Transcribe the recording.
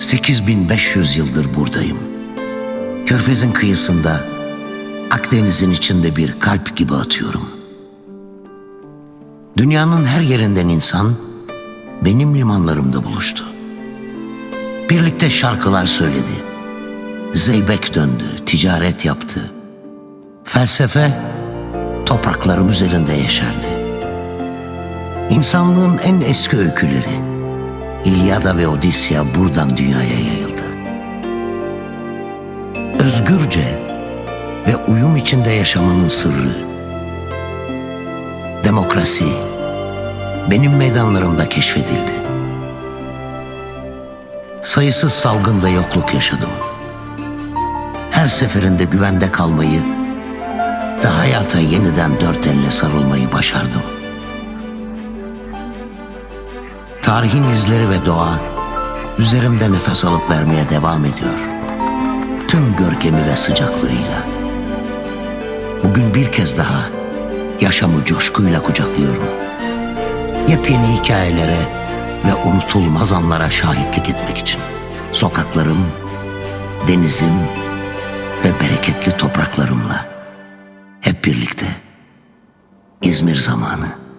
8500 yıldır buradayım. Körfezin kıyısında, Akdeniz'in içinde bir kalp gibi atıyorum. Dünyanın her yerinden insan benim limanlarımda buluştu. Birlikte şarkılar söyledi. Zeybek döndü, ticaret yaptı. Felsefe topraklarım üzerinde yeşerdi. İnsanlığın en eski öyküleri İlyada ve Odisya buradan dünyaya yayıldı. Özgürce ve uyum içinde yaşamanın sırrı. Demokrasi benim meydanlarımda keşfedildi. Sayısız salgın ve yokluk yaşadım. Her seferinde güvende kalmayı ve hayata yeniden dört elle sarılmayı başardım. Tarihin izleri ve doğa üzerimde nefes alıp vermeye devam ediyor. Tüm görkemi ve sıcaklığıyla. Bugün bir kez daha yaşamı coşkuyla kucaklıyorum. Yepyeni hikayelere ve unutulmaz anlara şahitlik etmek için. Sokaklarım, denizim ve bereketli topraklarımla hep birlikte İzmir zamanı.